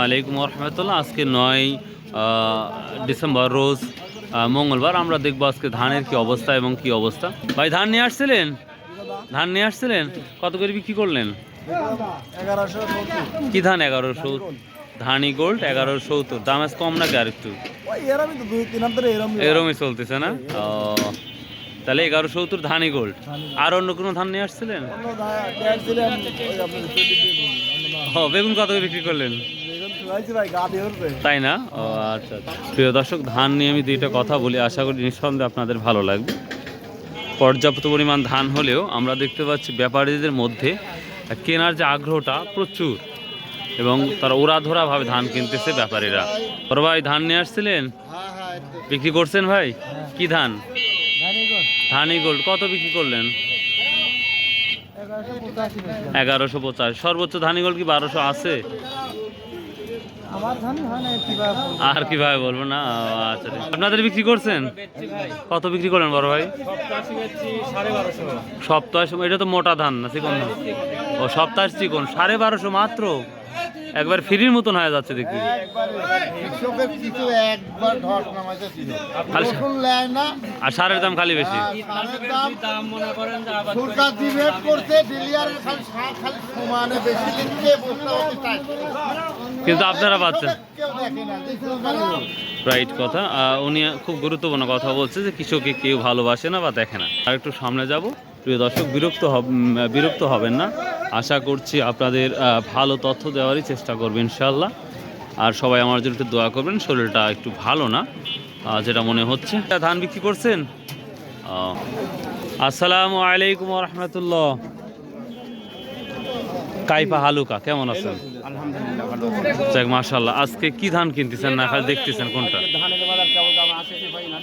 আলাইকুম রহমতুল্লাহ আজকে নয় ডিসেম্বর, রোজ মঙ্গলবার। আমরা দেখব আজকে ধানের কি অবস্থা এবং কি অবস্থা। ভাই, ধান নিয়ে আসছিলেন? ধান নিয়ে আসছিলেন? কত করে বিক্রি করলেন? কি ধান? এগারোশো ধানি গোল্ড এগারোশো সত্তর। দাম আজ কম নাকি আর একটু? এরমই তো চলতেছে না? তাহলে এগারোশো সত্তর ধানি গোল্ড আর অন্য কোনো ধান নিয়ে আসছিলেন? বেগুন কত করে বিক্রি করলেন? তাই না? ও আচ্ছা আচ্ছা। প্রিয় দর্শক, ধান নিয়ে আমি দুইটা কথা বলি। আশা করি নিঃসন্দেহে আপনাদের ভালো লাগবে। পর্যাপ্ত পরিমাণ ধান হলেও আমরা দেখতে পাচ্ছি ব্যাপারীদের মধ্যে কেনার যে আগ্রহটা প্রচুর এবং তারা ওরাধরাভাবে ধান কিনতেছে ব্যাপারীরা। বড় ভাই, ধান নিয়ে আসছিলেন? বিক্রি করছেন ভাই? কি ধান? ধানি গোল্ড। কত বিক্রি করলেন? এগারোশো পঁচাশ। সর্বোচ্চ ধানি গোল্ড কি বারোশো আছে? আর কীভাবে বলব না? আচ্ছা আপনাদের বিক্রি করছেন? কত বিক্রি করলেন, বড় ভাই? সপ্তাহে সময় এটা তো মোটা ধান না, চিকন ও, সপ্তাহ চিকন, সাড়ে বারোশো মাত্র? একবার ফ্রির মতন হয়ে যাচ্ছে দেখি কিছু একবার ধস নামাইতে ছিল খালি রসুন নেয় না। আর সারের দাম খালি বেশি। সারের দাম সরকার ডিবেট করতে ডিলিয়ারের খালি সার খালি সমানে বেশি দিচ্ছে বসতে হতে চায় কিন্তু আপনারা পাচ্ছেন। রাইট কথা। উনি খুব গুরুত্বপূর্ণ কথা বলছে যে কৃষককে কেউ ভালোবাসে না বা দেখে না। আর একটু সামনে যাব। প্রিয় দর্শক, বিরক্ত বিরক্ত হবেন না। আশা করছি আপনাদের ভালো তথ্য দেওয়ারই চেষ্টা করব ইনশাল্লাহ আর সবাই আমার জন্য একটু দোয়া করবেন, শরীরটা একটু ভালো না যেটা মনে হচ্ছে। ধান বিক্রি করছেন? আসসালাম আলাইকুম রহমতুল্লাহ। কাইপা হালুকা, কেমন আছেন? যাক মাশাল্লাহ আজকে কি ধান কিনতেছেন না খালি দেখতেছেন কোনটা? ধানের বাজার কেমন দাম আছে ভাই না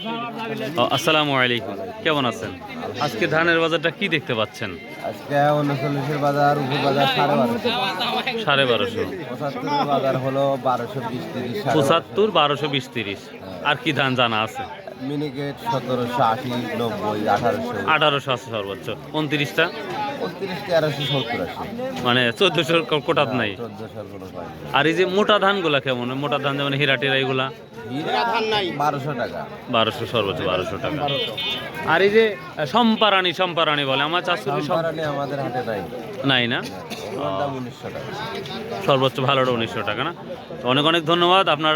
ও, আসসালামু আলাইকুম। কেমন আছেন? আজকে ধানের বাজারটা কি দেখতে পাচ্ছেন? আজকে উনচল্লিশের বাজার উপর বাজার সাড়ে বারোশো। সাড়ে বারোশো। বাজার হলো বারোশো বিশ তিরিশ পঁচাত্তর বারোশো বিশ তিরিশ। আর কি ধান জানা আছে? মিনিকেট সতেরোশো আশি নব্বই আঠারোশো। আঠারোশো আছে সর্বোচ্চ। উনত্রিশটা? উনত্রিশ তেরোশো সত্তর আশি। মানে চোদ্দশো নাই। চোদ্দশোর কোনো পাই আর এই যে মোটা ধানগুলা কেমন? মোটা ধান যেমন হীরা টিরা এগুলা? হীরা ধান নাই বারোশো টাকা। বারোশো সর্বোচ্চ বারোশো টাকা। আর এই যে সম্পারানি সম্পারানি বলে আমার চারশো সম্পারানি আমাদের হাটে নাই। নাই না? সর্বোচ্চ ভালোটা উনিশশো টাকা না? তো অনেক অনেক ধন্যবাদ আপনার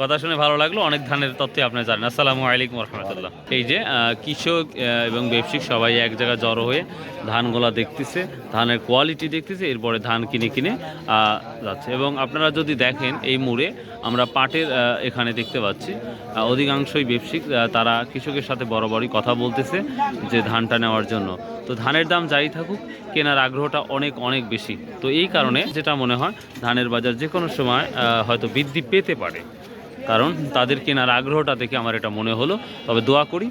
কথা শুনে ভালো লাগল। অনেক ধানের তথ্য আপনি জানেন। আসসালামু আলাইকুম রহমতুল্লাহ। এই যে কৃষক এবং ব্যবসায়িক সবাই এক জায়গায় জড়ো হয়ে ধানগুলা দেখতেছে, ধানের কোয়ালিটি দেখতেছে, এরপরে ধান কিনে কিনে যাচ্ছে। এবং আপনারা যদি দেখেন এই মুড়ে, আমরা পাটের এখানে দেখতে পাচ্ছি অধিকাংশই ব্যবসায়িক তারা কৃষকের সাথে বরাবরই কথা বলতেছে যে ধানটা নেওয়ার জন্য। তো ধানের দাম যাই থাকুক, কেনার আগ্রহটা অনেক অনেক বেশি। তো এই কারণে যেটা মনে হয়, ধানের বাজার যে কোনো সময় হয়তো বৃদ্ধি পেতে পারে। কারণ তাদের কেনার আগ্রহটা দেখে আমার এটা মনে হলো। তবে দোয়া করি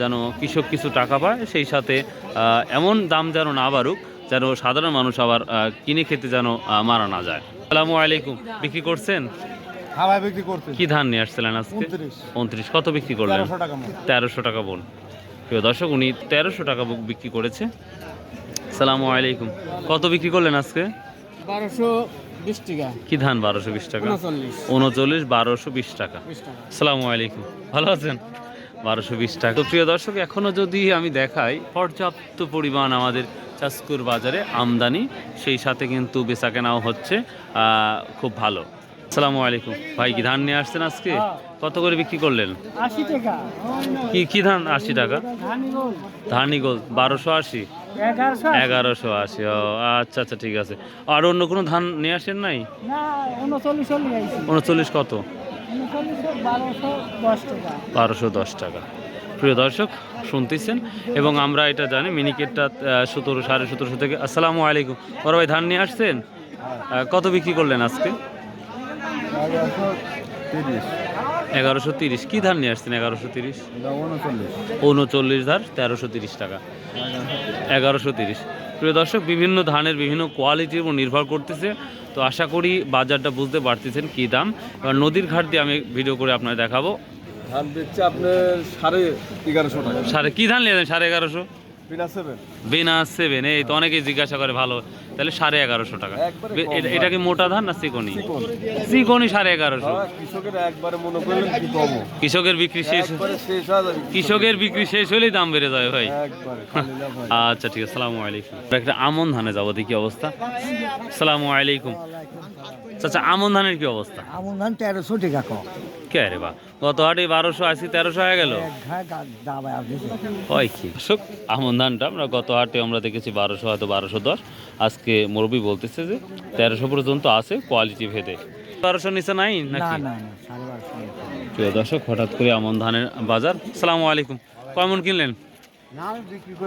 যেন কৃষক কিছু টাকা পায় সেই সাথে এমন দাম যেন না বাড়ুক যেন সাধারণ মানুষ আবার কিনে খেতে যেন মারা না যায়। আসসালামু আলাইকুম। বিক্রি করছেন? হাওয়ায় বিক্রি করতে কি ধান নিয়ে আসছিলেন আজকে? উনত্রিশ। কত বিক্রি করলেন? তেরোশো টাকা বোন প্রিয় দর্শক উনি তেরোশো টাকা বিক্রি করেছে। সালামু আলাইকুম। কত বিক্রি করলেন আজকে? বারোশো টাকা। কি ধান বারোশো বিশ টাকা? উনচল্লিশ। বারোশো বিশ টাকা। টাকা। আলাইকুম। ভালো আছেন? বারোশো বিশ টাকা। তো প্রিয় দর্শক এখনও যদি আমি দেখাই পর্যাপ্ত পরিমাণ আমাদের চাষকুর বাজারে আমদানি সেই সাথে কিন্তু বেচা কেনাও হচ্ছে খুব ভালো। সালামু আলাইকুম। ভাই কি ধান নিয়ে আসছেন আজকে? কত করে বিক্রি করলেন? আশি টাকা। কি কি ধান? আশি টাকা? ধানি গোল। বারোশো আশি। এগারোশো আশি। ও আচ্ছা আচ্ছা ঠিক আছে। আর অন্য কোনো ধান নিয়ে আসেন নাই? উনচল্লিশ কত? বারোশো দশ টাকা। প্রিয় দর্শক শুনতেছেন? এবং আমরা এটা জানি মিনিকেটটা সতেরো সাড়ে সতেরোশো থেকে আসসালামু আলাইকুম। বড় ভাই ধান নিয়ে আসছেন? কত বিক্রি করলেন আজকে? এগারোশো তিরিশ। কী ধান নিয়ে আসছেন এগারোশো তিরিশ? উনচল্লিশ। ধার তেরোশো তিরিশ টাকা। এগারোশো তিরিশ। প্রিয় দর্শক বিভিন্ন ধানের বিভিন্ন কোয়ালিটির উপর নির্ভর করতেছে। তো আশা করি বাজারটা বুঝতে পারতেছেন কী দাম। এবার নদীর ঘাট দিয়ে আমি ভিডিও করে আপনার দেখাবো। ধান বেচছে আপনার সাড়ে এগারোশো টাকা। সাড়ে কী ধান নিয়েছেন সাড়ে এগারোশো? BINA seven. BINA seven. এই তো অনেকেই জিজ্ঞাসা করে ভালো। তাহলে সাড়ে এগারোশো টাকা। এটা- কি মোটা ধান না চিকনি? চিকন। সাড়ে এগারোশো। হ্যাঁ, কৃষকের একবারে মনে করলেন কৃষকের বিক্রি শেষ কৃষকের বিক্রি শেষ হলেই দাম বেড়ে যাবে ভাই। আচ্ছা ঠিক আছে সালামু আলাইকুম। একটা আমন ধানে যাব দেখি অবস্থা। সালামু আলাইকুম। আচ্ছা আমন ধানের কি অবস্থা? আমন ধান তেরোশো টাকা কম। কে রে বা? গত হাটে বারোশো আশি তেরোশো হয়ে গেল? কি? দর্শক, আমন ধানটা আমরা গত হাটে আমরা দেখেছি বারোশো হয়তো বারোশো দশ। আজকে মুরব্বী বলতেছে যে তেরোশো পর্যন্ত আছে কোয়ালিটি ভেদে। বারোশো নিচে নাই না নাকি প্রিয় দর্শক হঠাৎ করে আমন ধানের বাজার সালামু আলাইকুম। কেমন কিনলেন?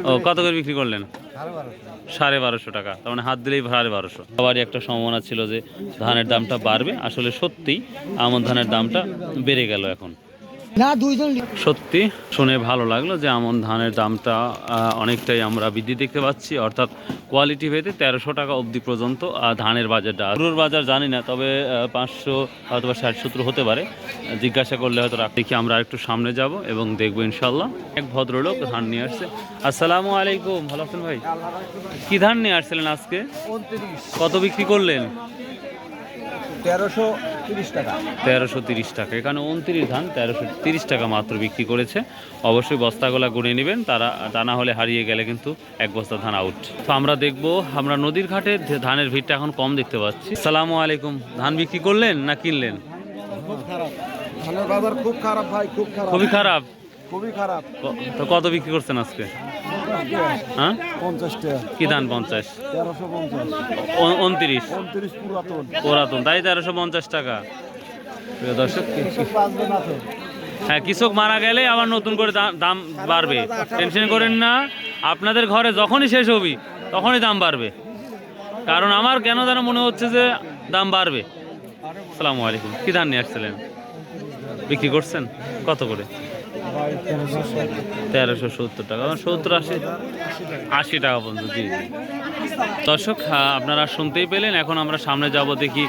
ও কত করে বিক্রি করলেন? সাড়ে বারোশো টাকা। তার মানে হাত দিলেই সাড়ে বারোশো। সবারই একটা সম্ভাবনা ছিল যে ধানের দামটা বাড়বে। আসলে সত্যিই আমন ধানের দামটা বেড়ে গেল এখন। না দুইজন সত্যি শুনে ভালো লাগল যে আমন ধানের দামটা অনেকটাই আমরা বৃদ্ধি দেখতে পাচ্ছি। অর্থাৎ কোয়ালিটি ভেদে তেরোশো টাকা অবধি পর্যন্ত ধানের বাজারটা। গরুর বাজার জানি না তবে পাঁচশো অথবা ষাট সত্তর হতে পারে। জিজ্ঞাসা করলে হয়তো রাখ দেখি আমরা একটু সামনে যাব এবং দেখব ইনশাল্লাহ এক ভদ্রলোক ধান নিয়ে আসছে। আসসালামু আলাইকুম ভালো আছেন ভাই? কি ধান নিয়ে আসছিলেন আজকে? কত বিক্রি করলেন? তেরোশো তিরিশ তেরোশো তিরিশ টাকা। এখানে উনত্রিশ ধান তেরোশো তিরিশ টাকা মাত্র বিক্রি করেছে। অবশ্যই বস্তাগুলা গুনে নেবেন তারা তা না হলে হারিয়ে গেলে কিন্তু এক বস্তা ধান আউট তো আমরা দেখব আমরা নদীর ঘাটে ধানের ভিড়টা এখন কম দেখতে পাচ্ছি। সালামু আলাইকুম। ধান বিক্রি করলেন না কিনলেন? খুব খারাপ ধানের বাজার খুব খারাপ ভাই খুব খারাপ। খুবই খারাপ। খুবই খারাপ। তো কত বিক্রি করছেন আজকে? হ্যাঁ? পঞ্চাশ টাকা। কি ধান পঞ্চাশ? তেরোশো পঞ্চাশ। উনত্রিশ? উনত্রিশ পুরাতন। পুরাতন তাই তেরোশো পঞ্চাশ টাকা। প্রিয় দর্শক হ্যাঁ কৃষক মারা গেলে আবার নতুন করে দাম বাড়বে। টেনশন করেন না আপনাদের ঘরে যখনই শেষ হবি তখনই দাম বাড়বে। কারণ আমার কেন যেন মনে হচ্ছে যে দাম বাড়বে। সালামু আলাইকুম। কি ধান নিয়ে আসছিলেন? বিক্রি করছেন? কত করে? তেরোশো সত্তর টাকা আমার সত্তর আশি আশি টাকা পর্যন্ত জি জি। দর্শক আপনারা শুনতেই পেলেন এখন আমরা সামনে যাব দেখি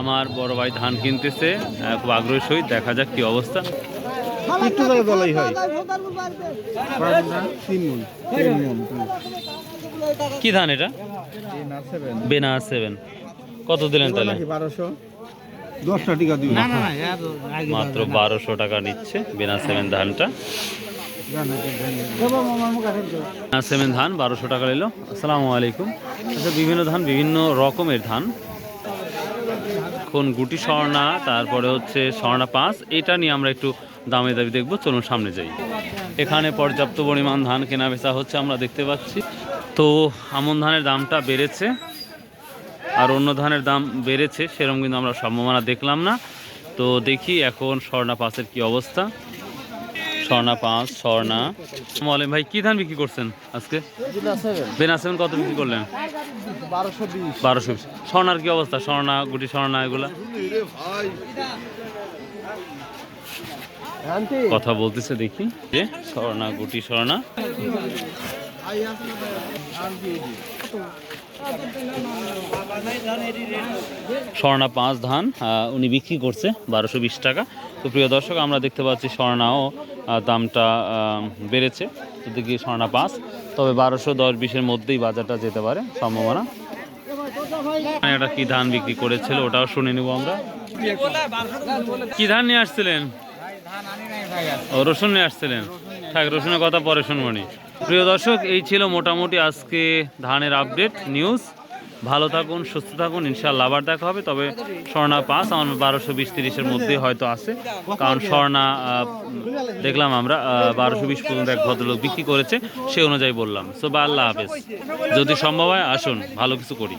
আমার বড় ভাই ধান কিনতেছে খুব আগ্রহের সহিত দেখা যাক কি অবস্থা। একটু করে বলাই হয়। মন মন কি ধান এটা? বেনা সেভেন। কত দিলেন তাহলে? বারোশো? দশটা টিকা দিও। মাত্র বারোশো টাকা নিচ্ছে বেনা সেভেন ধানটা। বেনা সেভেন ধান বারোশো টাকা নিল। আসসালামু আলাইকুম। আচ্ছা বিভিন্ন ধান বিভিন্ন রকমের ধান। এখন গুটি স্বর্ণা তারপরে হচ্ছে স্বর্ণা পাঁচ। এটা নিয়ে আমরা একটু দামে দাবি দেখব। চলুন সামনে যাই। এখানে পর্যাপ্ত পরিমাণ ধান কেনা বেচা হচ্ছে আমরা দেখতে পাচ্ছি। তো আমন ধানের দামটা বেড়েছে। আর অন্য ধানের দাম বেড়েছে, সেরকম কিন্তু আমরা সম্ভাবনা দেখলাম না। তো দেখি এখন স্বর্ণা পাঁচের কি অবস্থা। স্বর্ণা পাঁচ, স্বর্ণা। মলেম ভাই, কি ধান বিক্রি করছেন আজকে? বেনা সেভেন কত বিক্রি করলেন? বারোশো। স্বর্ণার কি অবস্থা? স্বর্ণা, গুটি স্বর্ণা, এগুলা? কথা বলতেছে দেখি। যে স্বর্ণা, গুটি, স্বর্ণা। স্বর্ণা পাঁচ ধান উনি বিক্রি করছে বারোশো বিশ টাকা। তো প্রিয় দর্শক, আমরা দেখতে পাচ্ছি স্বর্ণাও দামটা বেড়েছে। দেখি স্বর্ণা পাঁচ, তবে বারোশো দশ বিশের মধ্যেই বাজারটা যেতে পারে, সম্ভাবনা। একটা কি ধান বিক্রি করেছিল, ওটাও শুনে নেব আমরা। কি ধান নিয়ে আসছিলেন? ও, রসুন নিয়ে আসছিলেন। থাক, রসুনের কথা পরে শুনবনি প্রিয় দর্শক, এই ছিল মোটামুটি আজকে ধানের আপডেট নিউজ। ভালো থাকুন, সুস্থ থাকুন ইনশাল্লাহ আবার দেখা হবে। তবে স্বর্ণা পাঁচ আমার বারোশো বিশ তিরিশের মধ্যে হয়তো আছে। কারণ স্বর্ণা দেখলাম আমরা বারোশো বিশ পর্যন্ত এক ভদ্রলোক বিক্রি করেছে, সে অনুযায়ী বললাম। সো বা আল্লাহ হাফেজ। যদি সম্ভব হয়, আসুন, ভালো কিছু করি।